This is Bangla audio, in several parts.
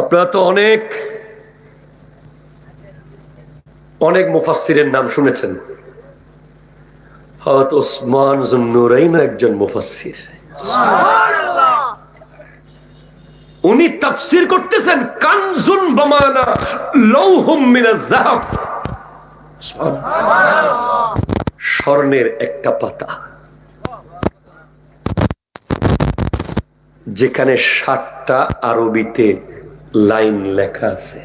আপনারা তো অনেক অনেক মুফাসসিরের নাম শুনেছেন। হয়তো ওসমান জুন্নুরাইন একজন মুফাসসির। উনি তাফসির করতেছেন কানজুন বামানা লৌহুম মিনাজ যাহাব। স্বর্ণের একটা পাতা। যেখানে ষাটটা আরবিতে লাইন লেখা আছে।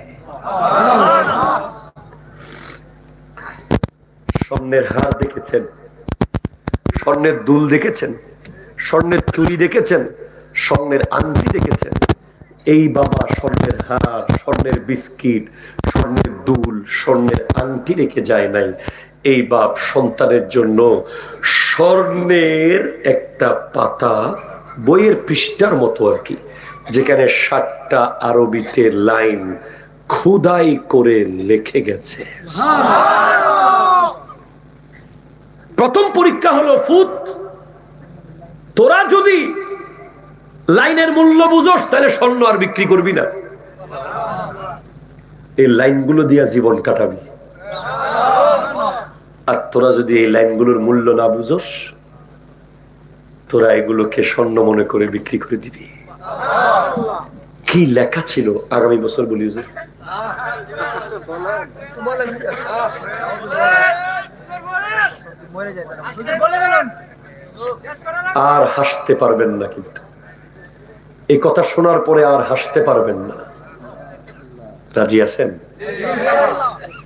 স্বর্ণের হার দেখেছেন, স্বর্ণের দুল দেখেছেন, স্বর্ণের চুড়ি দেখেছেন, স্বর্ণের আংটি দেখেছেন। এই বাবা স্বর্ণের হার, স্বর্ণের বিস্কিট, স্বর্ণের দুল, স্বর্ণের আংটি রেখে যায় নাই। এই বাপ সন্তানের জন্য স্বর্ণের একটা পাতা বইয়ের পৃষ্ঠার মতো আর কি, যেখানে ষাটটা আরবিতে লাইন খুদাই করে লিখে গেছে। প্রথম পরীক্ষা হলো ফুত। তোরা যদি লাইনের মূল্য বুঝোস, তাহলে স্বর্ণ আর বিক্রি করবি না। এই লাইনগুলো দিয়া জীবন কাটাবি। আর তোরা যদি এই লাইনগুলোর মূল্য না বুঝোস তোরা এগুলোকে স্বর্ণ মনে করে বিক্রি করে দিবি। কি লেখা ছিল আগামী বছর বলি আর হাসতে পারবেন না কিন্তু। এই কথা শোনার পরে আর হাসতে পারবেন না। রাজি আছেন?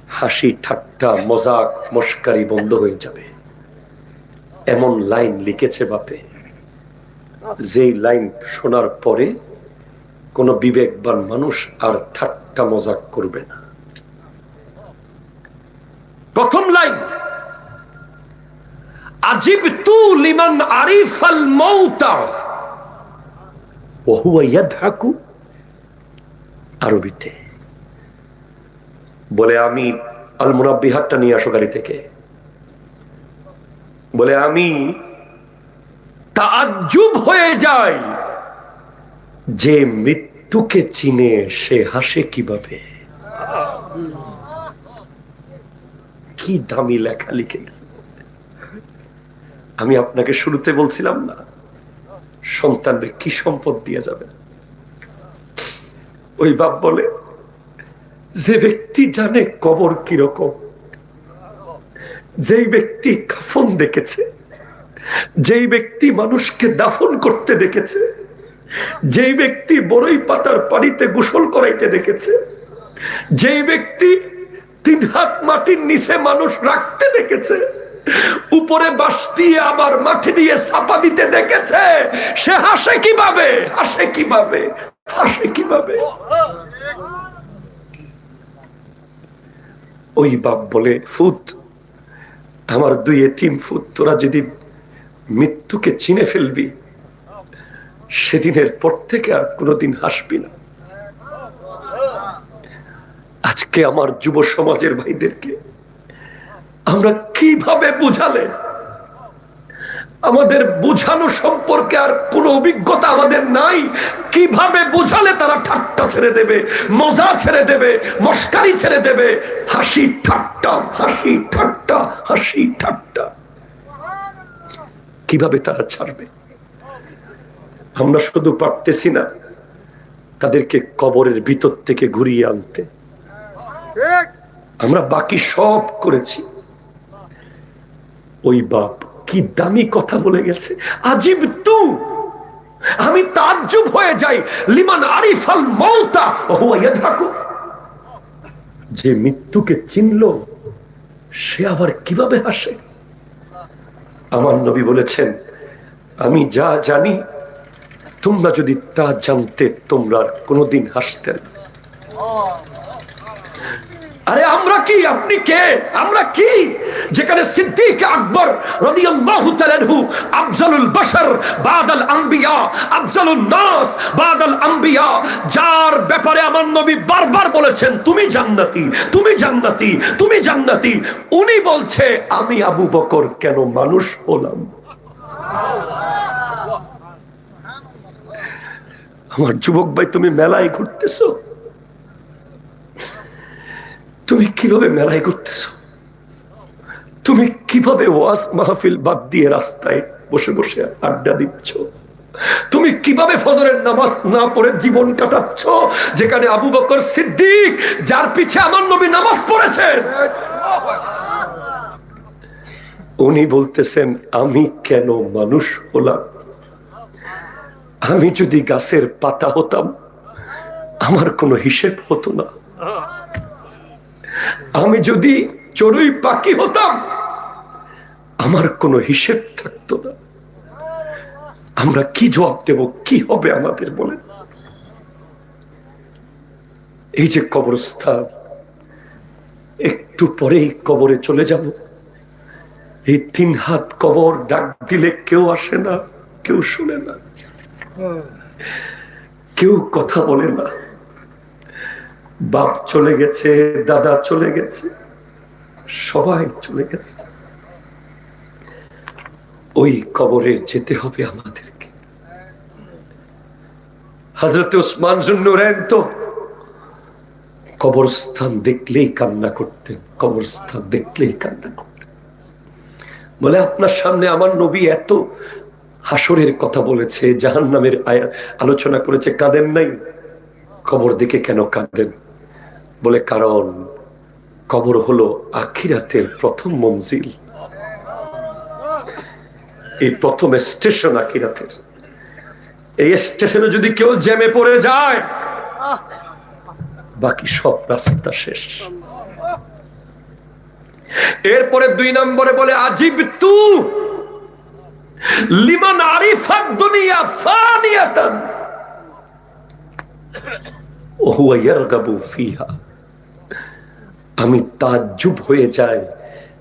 হাসি, ঠাট্টা, মজাক, মস্কারি বন্ধ হয়ে যাবে। এমন লাইন লিখেছে বাপে। যেই লাইন শোনার পরে কোন বিবেকবান মানুষ আর ঠাট্টা মজাক করবে না। প্রথম লাইন, আজিব তু লিমান আরিফাল মৌতা, ওহুয়া ইয়াদহাকু আরবিতে। বলে, আমি আল মুনাব্বিহাতটা নিয়ে আসো গাড়ি থেকে। বলে, আমি তাজ্জুব হয়ে যায়। যে মৃত্যুকে চিনে সে হাসে কীভাবে? কি দামি লেখা লিখে গেছে। আমি আপনাকে শুরুতে বলছিলাম না সন্তানদের কি সম্পদ দিয়ে যাবে? ওই বাপ বলে, যে ব্যক্তি জানে কবর কীরকম, যেই ব্যক্তি কাফন দেখেছে যেই ব্যক্তি মানুষকে দাফন করতে দেখেছে, যেই ব্যক্তি বড়ই পাতার পানিতে গোসল করাইতে দেখেছে, যেই ব্যক্তি তিন হাত মাটির নিচে মানুষ রাখতে দেখেছে, উপরে বাস দিয়ে আবার মাটি দিয়ে চাপা দিতে দেখেছে, সে হাসে কীভাবে? হাসে কীভাবে? হাসে কীভাবে? ওই বাপ বলে, ফুত, আমার দুই এতিম ফুত, তোরা যদি মৃত্যুকে চিনে ফেলবি। সেদিনের পর থেকে আর কোনোদিন হাসবি না। আজকে আমার যুব সমাজের ভাইদেরকে আমরা কীভাবে বুঝালে? আমাদের বুঝানো সম্পর্কে আর কোনো অভিজ্ঞতা আমাদের নাই। কীভাবে বুঝালে তারা ঠাট্টা ছেড়ে দেবে, মজা ছেড়ে দেবে, মস্কারি ছেড়ে দেবে? হাসি ঠাট্টা হাসি ঠাট্টা হাসি ঠাট্টা। কীভাবে তারা ছাড়বে? আমরা শুধু পারতেছি না তাদেরকে কবরের ভিতর থেকে ঘুরিয়ে আনতে। আমরা বাকি সব করেছি। ওই বাপ কি দামি কথা বলে গেছে। আজিব তু। আমি তাজ্জুব হয়ে যাই। লিমান আরিফাল মৌতা হুয়া ইয়াদহাকু। যে মৃত্যুকে চিনল সে আবার কীভাবে হাসে? আমার নবী বলেছেন আমি যা জানি তোমরা যদি তা জানতে তোমরা কোনোদিন হাসতেন না। আরে আমরা কি? আপনি কে? আমরা কি? যেখানে সিদ্দিক আকবর তাআলাহু আফজালুল বাশার, বাদাল আম্বিয়া, আফজালুন নাস, বাদাল আম্বিয়া, যার ব্যাপারে আমার নবী বারবার বলেছেন, তুমি জান্নাতি তুমি জান্নাতি তুমি জান্নাতি। উনি বলছে, আমি আবু বকর, কেন মানুষ হলাম? আমার যুবক ভাই, তুমি মেলায় ঘুরতেছো? তুমি কীভাবে মেলায় ঘুরতেছো তুমি কীভাবে ওয়াজ মাহফিল বাদ দিয়ে রাস্তায় বসে বসে আড্ডা দিচ্ছ? তুমি কীভাবে ফজরের নামাজ না পড়ে জীবন কাটাচ্ছ? যেখানে আবু বকর সিদ্দিক, যার পিছে আমার নবী নামাজ পড়েছেন। উনি বলতেছেন, আমি কেন মানুষ হলাম? আমি যদি গাছের পাতা হতাম, আমার কোনো হিসেব হতো না। আমি যদি চড়ুই পাখি হতাম আমার কোনো হিসেব থাকতো না। আমরা কি জবাব দেব কি হবে আমাদের বলে? এই যে কবরস্থান একটু পরেই কবরে চলে যাব। এই তিন হাত কবর ডাক দিলে কেউ আসে না কেউ শুনে না। কেউ কথা বলে না। বাপ চলে গেছে, দাদা চলে গেছে, সবাই চলে গেছে। ওই কবরে যেতে হবে আমাদেরকে। হজরত উসমান জুন্নুরেন তো কবরস্থান দেখলেই কান্না করতেন, কবরস্থান দেখলেই কান্না করতেন। বলে, আপনার সামনে আমার নবী এত হাসরের কথা বলেছে জাহান নামের আলোচনা করেছে, কাঁদেন নাই? কবর দিকে কেন কাঁদেন? বলে, কারণ কবর হলো আখিরাতের প্রথম মঞ্জিল। এই প্রথম স্টেশন আখিরাতের। এই স্টেশনে যদি কেউ জ্যামে পড়ে যায়, বাকি সব রাস্তা শেষ। এরপরে দুই নম্বরে বলে আজিব তু লিমান আরিফাত দুনিয়া ফানিয়াতান। ওহুয়া ইয়ারগাবু ফিহা। আমি তাজ্জুব হয়ে যাই,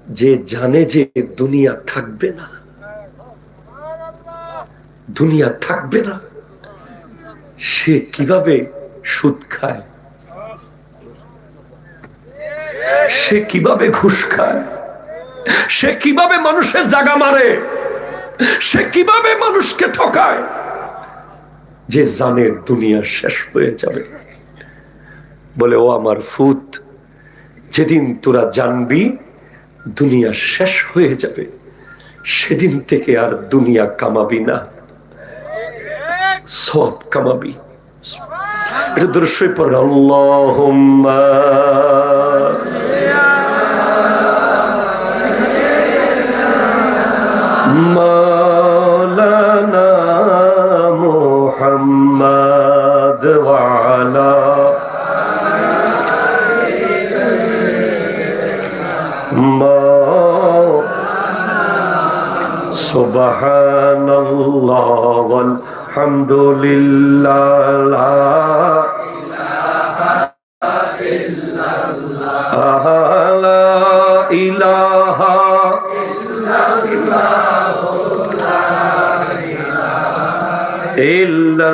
যে জানে যে দুনিয়া থাকবে না। দুনিয়া থাকবে না। সে কীভাবে সুদ খায়? সে কীভাবে ঘুষ খায়? সে কীভাবে মানুষের জাগা মারে? সে কীভাবে মানুষকে ঠকায়? যে জানে দুনিয়া শেষ হয়ে যাবে। বলে, ও আমার ফুত যেদিন তোরা জানবি দুনিয়া শেষ হয়ে যাবে, সেদিন থেকে আর দুনিয়া কামাবি না। সব কামাবি। এটা দৃশ্যই পড়ে আল্লাহ মা سبحان الله والحمد لله لا إله إلا الله لا اله الا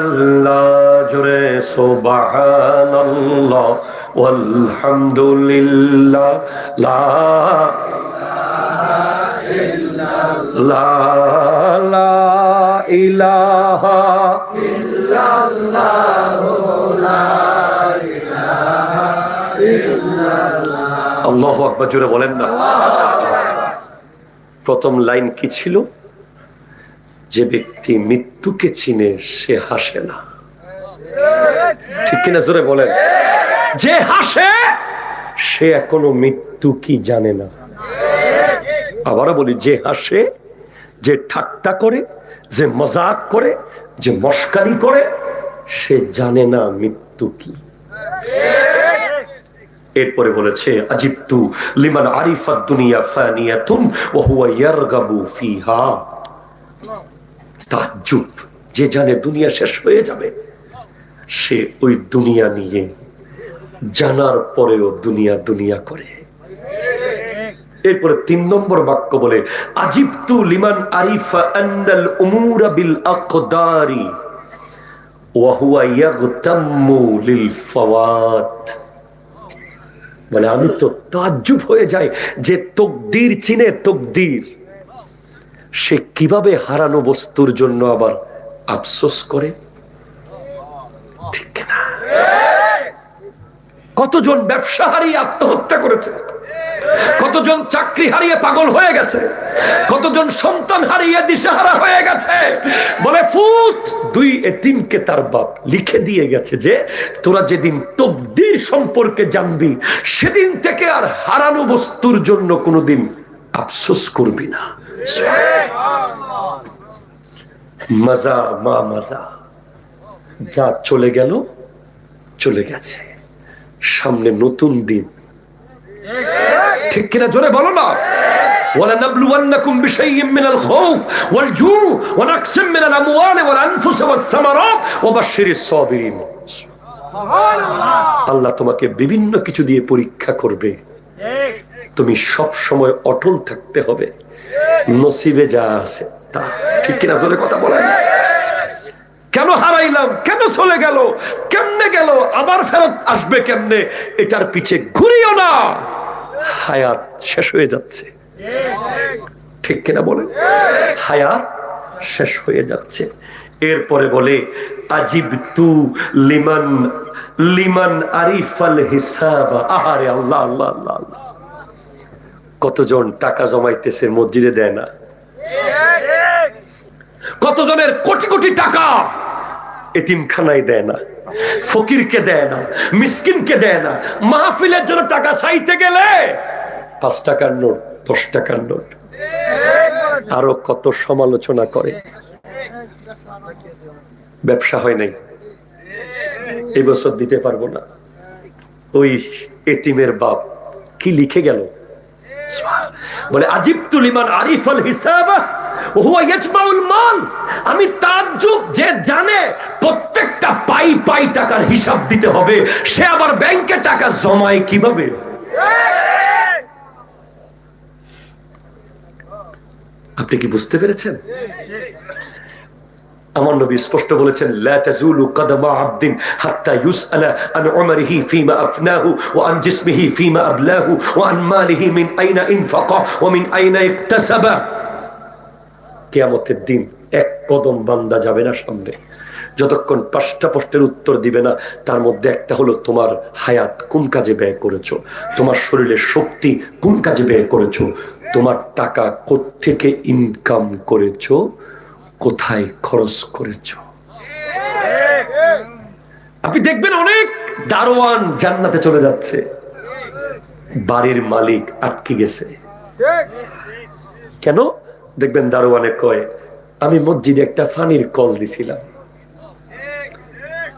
جري سبحان الله والحمد لله لا إله إلا জুড়ে বলেন না। প্রথম লাইন কি ছিল? যে ব্যক্তি মৃত্যুকে চিনে সে হাসে না। ঠিক কিনা জোরে বলেন? যে হাসে, সে এখনও মৃত্যু কি জানে না। আবারও বলি, যে হাসে, যে ঠাট্টা করে, যে মজাক করে, যে মস্কারি করে, সে জানে না মৃত্যু কি। এরপরে বলেছে, আজিবতু লিমান আরিফাত দুনিয়া ফানিয়াতুন ওয়া হুয়া ইয়ারগাবু ফিহা। তাজ্জুব, যে জানে দুনিয়া শেষ হয়ে যাবে, সে ওই দুনিয়া নিয়ে জানার পরেও দুনিয়া দুনিয়া করে। এরপরে তিন নম্বর বাক্য বলে, আজিবতু লিমান আরিফা আন্নাল উমুরা বিল আকদারি, ওয়া হুয়া ইয়াগতাম্মু লিল ফাওয়াত। মানে আমি তো তাজ্জুব হয়ে যাই যে তকদির চিনে তকদির। সে কীভাবে হারানো বস্তুর জন্য আবার আফসোস করে? ঠিক না কতজন ব্যবসা আত্মহত্যা করেছে? কতজন চাকরি হারিয়ে পাগল হয়ে গেছে? কতজন সন্তান হারিয়ে দিশেহারা হয়ে গেছে? বলে ফুট দুই এতিমকে তার বাপ লিখে দিয়ে গেছে যে, তোরা যেদিন তবদির সম্পর্কে জানবি, সেদিন থেকে আর হারানো বস্তুর জন্য কোনোদিন আফসোস করবি না। মজা, মা, মজা, যা চলে গেল, চলে গেছে। সামনে নতুন দিন। ঠিক কিনা জোরে বলো না ولنبلونكم بشيء من الخوف والجوع ونقص من الاموال والانفس والثمرات وبشر الصابرين আল্লাহ তোমাকে বিভিন্ন কিছু দিয়ে পরীক্ষা করবে তুমি সব সময় অটল থাকতে হবে নসিবে যা আছে তা ঠিক কিনা জোরে কথা বলেন কেন হারাইলাম? কেন চলে গেল? কেমনে গেল? আবার ফেরত আসবে কেমনে? এটার পিছে ঘুরিও না। হায়াত শেষ হয়ে যাচ্ছে। ঠিক কিনা বলে হায়াত শেষ হয়ে যাচ্ছে। এরপরে বলে আজিব তু লিমান লিমান আরিফাল হিসাব। আহারে আল্লাহ আল্লাহ আল্লাহ আল্লাহ। কতজন টাকা জমাইতেছে মসজিদে দেয় না? কতজনের কোটি কোটি টাকা? এতিমখানায় দেয় না, ফকিরকে দেয় না, মিসকিনকে দেয় না। মাহফিলের জন্য টাকা চাইতে গেলে পাঁচ টাকার নোট, দশ টাকার নোট। আরও কত সমালোচনা করে। ব্যবসা হয় নাই। এই বছর দিতে পারব না। ওই এতিমের বাপ কি লিখে গেল? বলে আজিব তুলিমান আরিফাল হিসাব। তাজ্জুব, যে জানে প্রত্যেকটা পাই পাই টাকার হিসাব দিতে হবে, সে আবার ব্যাংকে টাকা জমায় কীভাবে? আপনি কি বুঝতে পেরেছেন? আমার নবী স্পষ্ট বলেছেন, লা তাজুলু কদমা আবদিন হাত্তা ইউসআলা আন উমরিহি ফিমা আফনাহু ওয়া আন জিসমিহি ফিমা আবলাহু ওয়া আন মালিহি মিন আইনা ইনফাকা ওয়া মিন আইনা ইকতাসাবা। কিয়ামতের দিন এক কদম বান্দা যাবে না সামনে। যতক্ষণ পাঁচটা প্রশ্নের উত্তর দিবে না, তার মধ্যে একটা হলো তোমার হায়াত কোন কাজে ব্যয় করেছ? তোমার শরীরের শক্তি কোন কাজে ব্যয় করেছ? তোমার টাকা কোত্থেকে ইনকাম করেছ? কোথায় খরচ করেছ? আপনি দেখবেন অনেক দারোয়ান জান্নাতে চলে যাচ্ছে। বাড়ির মালিক আটকে গেছে। কেন? দেখবেন দারোয়ানে কয়, আমি মসজিদে একটা ফানির কল দিছিলাম।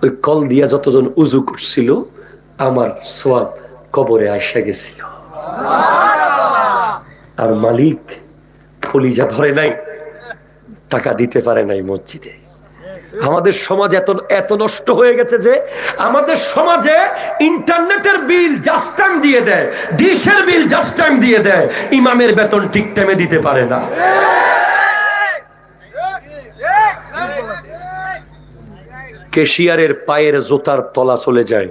ওই কল দিয়া যতজন উজু করছিল, আমার সোয়াদ কবরে আসা গেছিল। আর মালিক কলিজা ধরে নাই, টাকা দিতে পারে নাই মসজিদে। আমাদের সমাজ এত এত নষ্ট হয়ে গেছে যে আমাদের সমাজে ইন্টারনেটের বিল জাস্ট টাইম দিয়ে দেয়, ডিশের বিল জাস্ট টাইম দিয়ে দেয়, ইমামের বেতন ঠিক টাইমে দিতে পারে না। কেশিয়ারের পায়ের জোতার তলা চলে যায়।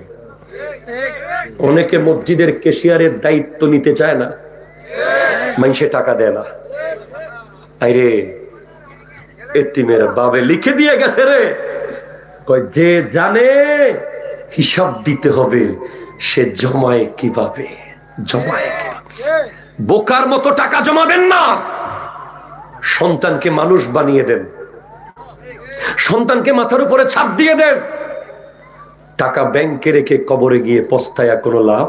অনেকে মসজিদের কেশিয়ারের দায়িত্ব নিতে চায় না, মানুষে টাকা দেয় না। আরে এতিমের বাবে লিখে দিয়ে গেছে রে। যে জানে হিসাব দিতে হবে, সে জমায় কীভাবে জমায় বোকার মতো টাকা জমাবেন না। সন্তানকে মানুষ বানিয়ে দেন। সন্তানকে মাথার উপরে ছাপ দিয়ে দেন। টাকা ব্যাংকে রেখে কবরে গিয়ে পস্তায়া কোনো লাভ?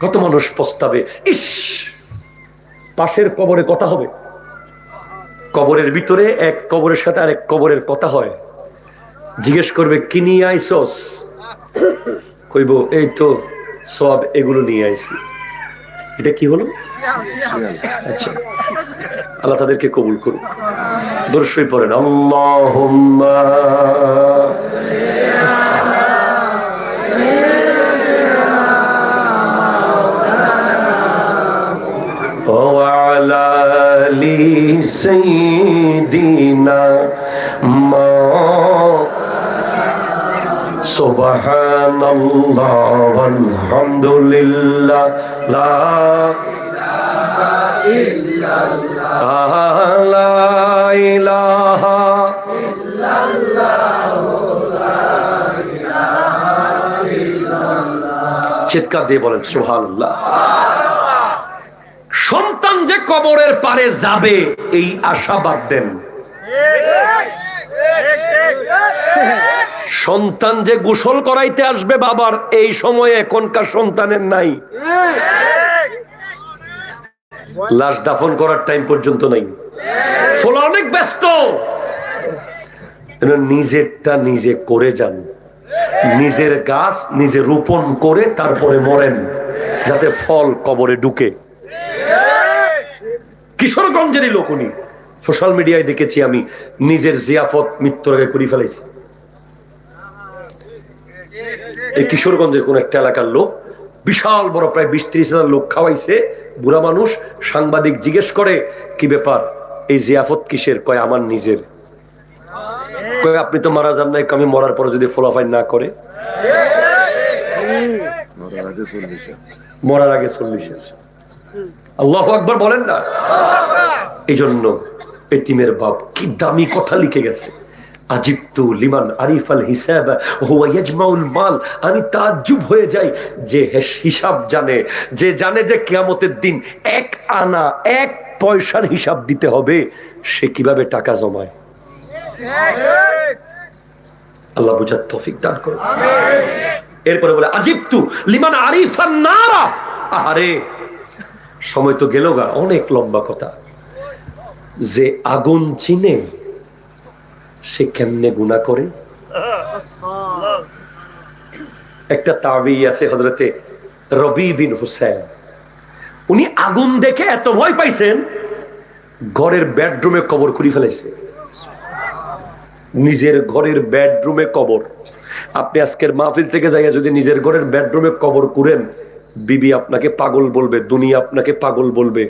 কত মানুষ পস্তাবে? ইস! পাশের কবরে কথা হবে। কবরের ভিতরে, এক কবরের সাথে আরেক কবরের কথা হয়। জিজ্ঞেস করবে, কি নিয়ে আইসস? কইব, এই তো সব এগুলো নিয়ে আইছি। এটা কি হলো? আচ্ছা আল্লাহ তাদেরকে কবুল করুক। দর্শই পড়েন, আল্লাহুম্মা سبحان الله والحمد لله لا آه لا إله চিৎকার দিয়ে বলেন সুবহানাল্লাহ সন্তান যে কবরের পারে যাবে এই আশা বাদ দেন সন্তান যে গোসল করাইতে আসবে বাবার, এই সময়ে এখনকার সন্তানের নাই। লাশ দাফন করার টাইম পর্যন্ত নাই। ফলে অনেক ব্যস্ত। নিজেরটা নিজে করে যান। নিজের গাছ নিজে রোপণ করে তারপরে মরেন, যাতে ফল কবরে ঢুকে। কিশোরগঞ্জেরই লোক উনি। সোশ্যাল মিডিয়ায় দেখেছি আমি, নিজের জিয়াফত মৃত্যুর আগে করে ফেলেছি এই কিশোরগঞ্জের কোন একটা এলাকার লোক, বিশাল বড় প্রায় বিশ ত্রিশ হাজার লোক খাওয়াইছে। বুড়া মানুষ সাংবাদিক জিজ্ঞেস করে, কি ব্যাপার? এই জিয়াফত কিসের? কয়, আমার নিজের। কয়, আপনি তো মারা যান নাই, আমি মরার পরে যদি ফলাফাই না করে? মরার আগে চল্লিশের আল্লাহ আকবর বলেন না? এই জন্য এতিমের বাপ কি দামি কথা লিখে গেছে। আজিবতু লিমান আরিফ আল হিসাব, হুয়া মাল। আমি তাজ্জুব হয়ে যাই, যে হিসাব জানে, যে জানে যে দিন এক আনা, এক পয়সার হিসাব দিতে হবে, সে কীভাবে টাকা জমায়? আল্লাহ বুঝার দান এরপরে বলে, আজিবতু লিমান আরিফান নারা। আহারে, সময় তো গেল গা, অনেক লম্বা কথা। যে আগুন চিনে সে কেমনে গুণা করে? একটা তাবি আছে হজরতে রবি বিন হুসেন উনি আগুন দেখে এত ভয় পাইছেন, ঘরের বেডরুমে কবর করে ফেলেছে নিজের ঘরের বেডরুমে কবর। আপনি আজকের মাহফিল থেকে যাইয়া যদি নিজের ঘরের বেডরুমে কবর করেন বিবি আপনাকে পাগল বলবে, দুনিয়া আপনাকে পাগল বলবে।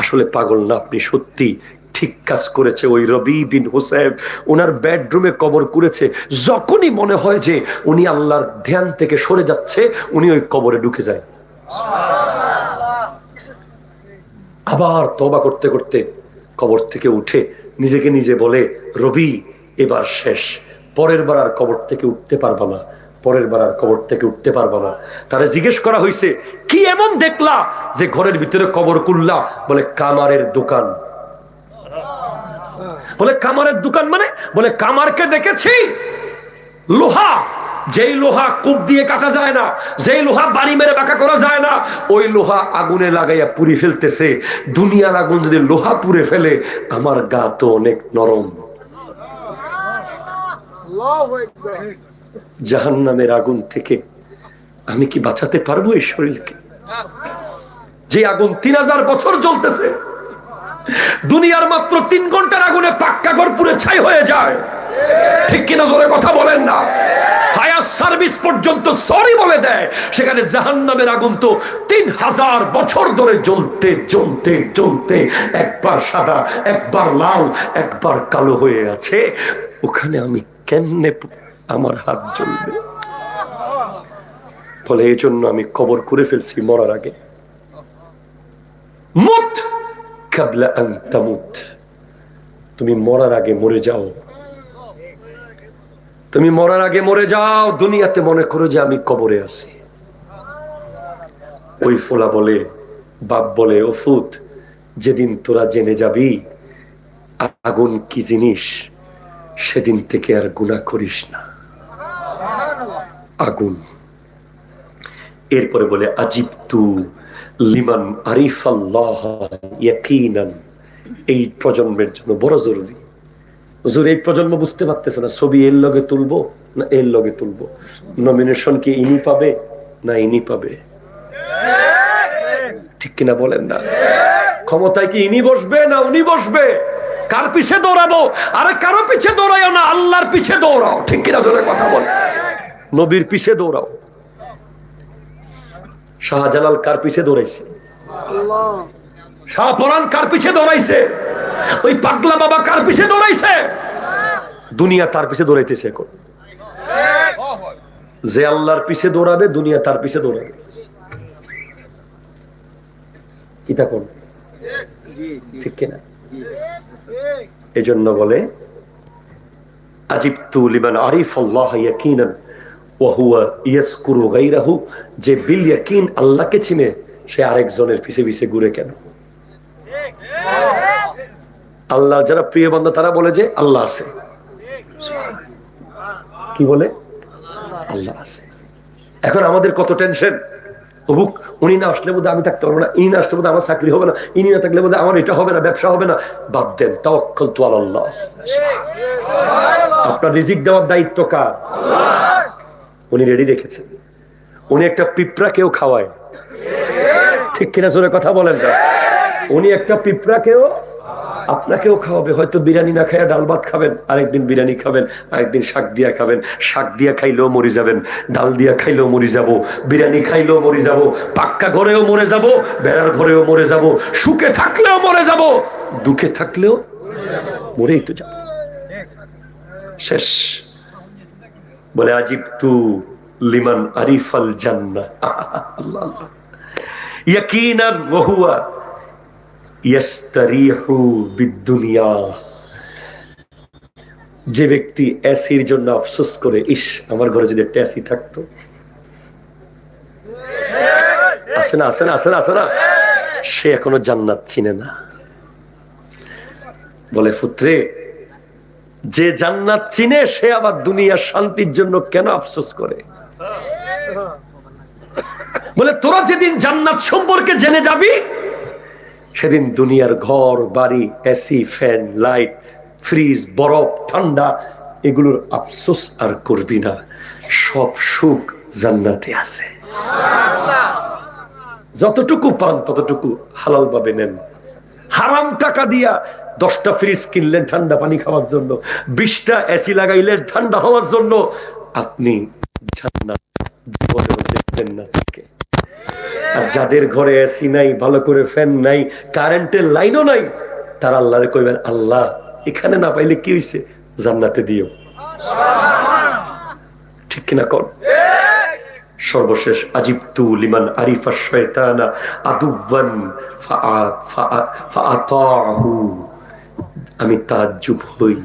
আসলে পাগল না, আপনি সত্যি ঠিক কাজ করেছে ওই রবি বিন হোসেন ওনার বেডরুমে কবর করেছে। যখনই মনে হয় যে উনি আল্লাহর ধ্যান থেকে সরে যাচ্ছে, উনি ওই কবরে ঢুকে যায়। আবার তবা করতে করতে কবর থেকে উঠে নিজেকে নিজে বলে, রবি, এবার শেষ। পরের বার আর কবর থেকে উঠতে পারবা না। পরের বার আর কবর থেকে উঠতে পারবা না। তারা জিজ্ঞেস করা হয়েছে কি এমন দেখলা যে ঘরের ভিতরে কবর কুল্লা বলে, কামারের দোকান। বলে কামারের দোকান মানে? বলে কামারকে দেখেছি। লোহা। যেই লোহা কূপ দিয়ে কাটা যায় না, যেই লোহা বাড়ি মেরে বাঁকা করা যায় না, ওই লোহা আগুনে লাগাইয়া পুড়ি ফেলতেছে। দুনিয়ার আগুন যদি লোহা পুড়ে ফেলে, আমার গা তো অনেক নরম। জাহান নামের আগুন থেকে আমি কি বাঁচাতে পারব এই শরীরকে? যে আগুন তিন হাজার বছর জ্বলতেছে দুনিয়ার মাত্র তিন ঘণ্টার আগুনে পাক্কা ঘর পুরে ছাই হয়ে যায়। ঠিক কিনা জোরে কথা বলেন না? ফায়ার সার্ভিস পর্যন্ত সরি বলে দেয়। সেখানে জাহান নামের আগুন তো তিন হাজার বছর ধরে জ্বলতে জ্বলতে জ্বলতে একবার সাদা, একবার লাল, একবার কালো হয়ে আছে। ওখানে আমি কেমনে আমার হাত জ্বলবে? ফলে এই জন্য আমি কবর করে ফেলছি মরার আগে। মুত কাবলা আন তামুত তুমি মরার আগে মরে যাও। তুমি মরার আগে মরে যাও, দুনিয়াতে মনে করো যে আমি কবরে আছি। ওই ফোলা বলে, বাপ বলে, ও ফুত, যেদিন তোরা জেনে যাবি, আগুন কি জিনিস, সেদিন থেকে আর গুণা করিস না। আগুন। এরপরে বলে, আজিব তু লিমান আরিফ আল্লাহ ইয়াকিনান। এই প্রজন্মের জন্য বড় জরুরি। হুজুর, এই প্রজন্ম বুঝতে পারতেছে না, ছবি এর লগে তুলবো না এর লগে তুলবো? নমিনেশন কি ইনি পাবে না ইনি পাবে? ঠিক কিনা বলেন না? ক্ষমতায় কি ইনি বসবে না উনি বসবে? কার পিছে দৌড়াবো? আরে কারও পিছে দৌড়াইও না, আল্লাহর পিছে দৌড়াও। ঠিক কিনা জোরে কথা বল নবীর পিছে দৌড়াও। শাহজালাল কার পিছে দৌড়াইছে? শাহপরান কার পিছে দৌড়াইছে? ওই পাগলা বাবা কার পিছে দৌড়াইছে? দুনিয়া তার পিছে দৌড়াইতেছে এখন। যে আল্লাহর পিছে দৌড়াবে, দুনিয়া তার পিছে দৌড়াবে। কিতা কোন? ঠিক কিনা? এই জন্য বলে, আজিবতু লিমান আরিফ আল্লাহ ইয়াকিনান। ওয়াহুয়া ইয়াসকুরু গাইরাহু যে বিল ইয়াকিন আল্লাহকে চিনে সে আরেকজনের পিছে পিছে ঘুরে কেন? আল্লাহ যারা প্রিয় বান্ধব তারা বলে যে আল্লাহ আছে। কি বলে? আল্লাহ আছে। এখন আমাদের কত টেনশন? অবুক উনি না আসলে বোধহয় আমি থাকতে পারব না ইনি না আসলে বোধহয় আমার চাকরি হবে না ইনি না থাকলে বোধহয় আমার এটা হবে না ব্যবসা হবে না। বাদ দেন তাওয়াক্কাল তু আল্লাহ আপনার রিজিক দেওয়ার দায়িত্ব কার? উনি রেডি রেখেছেন উনি একটা পিঁপড়াকেও খাওয়ায়। ঠিক কিনা জোরে কথা বলেন না উনি একটা পিঁপড়াকেও আপনাকেও খাওয়াবে। হয়তো বিরিয়ানি না খাইয়া ডাল ভাত খাবেন, আরেকদিন বিরিয়ানি খাবেন, আরেকদিন শাক দিয়া খাবেন। শাক দিয়া খাইলেও মরে যাবেন, ডাল দিয়া খাইলেও মরে যাব, বিরিয়ানি খাইলেও মরে যাব, পাক্কা ঘরেও মরে যাব, বেড়ার ঘরেও মরে যাব, সুখে থাকলেও মরে যাব, দুঃখে থাকলেও মরেই তো যাব। শেষ। বলে আজিব তু লিমান আরিফাল জান্না। ইয়াকিনান ওহুয়া ইয়াস্তারিহু বিদ্দুনিয়া। যে ব্যক্তি এসির জন্য আফসোস করে, ইস, আমার ঘরে যদি একটা এসি থাকতো? আছে না আছে না আছে না আছে না? সে এখনও জান্নাত চিনে না। বলে পুত্রে যে জান্নাত চিনে, সে আবার দুনিয়ার শান্তির জন্য কেন আফসোস করে? বলে, তোরা যেদিন জান্নাত সম্পর্কে জেনে যাবি, সেদিন দুনিয়ার ঘর, বাড়ি, এসি, ফ্যান, লাইট, ফ্রিজ, বরফ, ঠান্ডা, এগুলোর আফসোস আর করবি না। সব সুখ জান্নাতে আছে। যতটুকু পান, ততটুকু হালাল ভাবে নেন। হারাম টাকা দিয়া দশটা ফ্রিজ কিনলেন ঠান্ডা পানি খাওয়ার জন্য, বিশটা এসি লাগাইলেন ঠান্ডা হওয়ার জন্য। আপনি দেখবেন না আর যাদের ঘরে এসি নাই, ভালো করে ফ্যান নাই কারেন্টের লাইনও নাই, তার আল্লাহরে কইবেন, আল্লাহ, এখানে না পাইলে কি হইছে? জান্নাতে দিও। ঠিক কিনা কর সর্বশেষ আজিব তু লিমান আরিফা শয়তানা আদুবান ফাআতাহু আমি তাজ্জুব হই,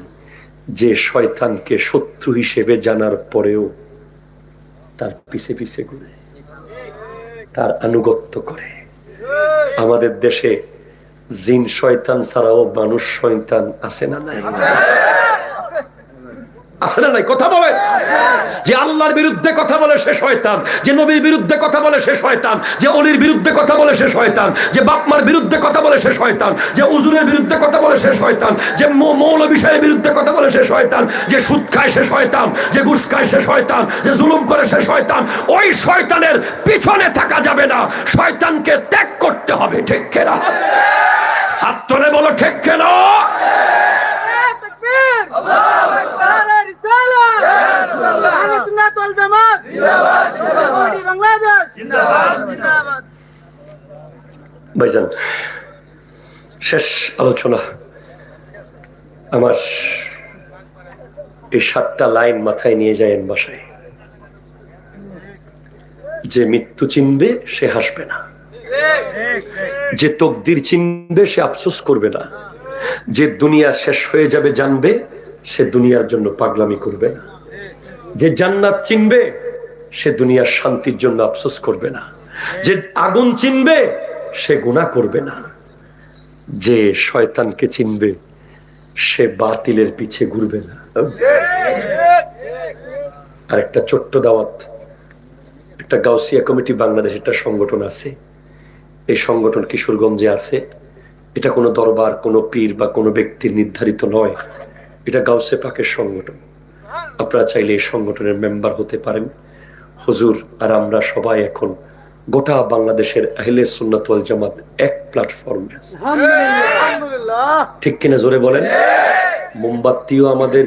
যে শয়তানকে শত্রু হিসেবে জানার পরেও তার পিছে পিছে ঘুরে, তার আনুগত্য করে। আমাদের দেশে জিন শয়তান ছাড়াও মানুষ শয়তান আছে না নাই? আসলে নাই? কথা বলে যে আল্লাহর বিরুদ্ধে কথা বলে সে শয়তান, যে নবীর বিরুদ্ধে কথা বলে সে শয়তান, যে অলির বিরুদ্ধে কথা বলে সে শয়তান, যে বাপমার বিরুদ্ধে কথা বলে সে শয়তান, যে উজুরের বিরুদ্ধে কথা বলে সে শয়তান, যে মৌল বিষয়ের বিরুদ্ধে কথা বলে সে শয়তান, যে সুদ খায় সে শয়তান, যে ঘুষ খায় সে শয়তান, যে জুলুম করে সে শয়তান, ওই শয়তানের পিছনে থাকা যাবে না। শয়তানকে ত্যাগ করতে হবে, ঠিক খেলা হাত তোলে বলো, ঠিক খেলা ভাইজান শেষ আলোচনা। আমার এই সাতটা লাইন মাথায় নিয়ে যায় বাসায়। যে মৃত্যু চিনবে সে হাসবে না। যে তকদির চিনবে সে আফসোস করবে না। যে দুনিয়া শেষ হয়ে যাবে জানবে সে দুনিয়ার জন্য পাগলামি করবে না। যে জান্নাত চিনবে, সে দুনিয়ার শান্তির জন্য আফসোস করবে না। যে আগুন চিনবে, সে গুণা করবে না। যে শয়তানকে চিনবে, সে বাতিলের পিছে ঘুরবে না। আর একটা ছোট্ট দাওয়াত। একটা গাউসিয়া কমিটি বাংলাদেশ একটা সংগঠন আছে। এই সংগঠন কিশোরগঞ্জে আছে। এটা কোনো দরবার, কোনো পীর বা কোনো ব্যক্তির নির্ধারিত নয়। এটা গাউসে পাকের সংগঠন। আপনারা চাইলে এই সংগঠনের মেম্বার হতে পারেন। হুজুর আর আমরা সবাই এখন গোটা বাংলাদেশের আহলে সুন্নাতওয়াল জামাত এক প্ল্যাটফর্মে ঠিক কিনা জোরে বলেন? মোমবাতিও আমাদের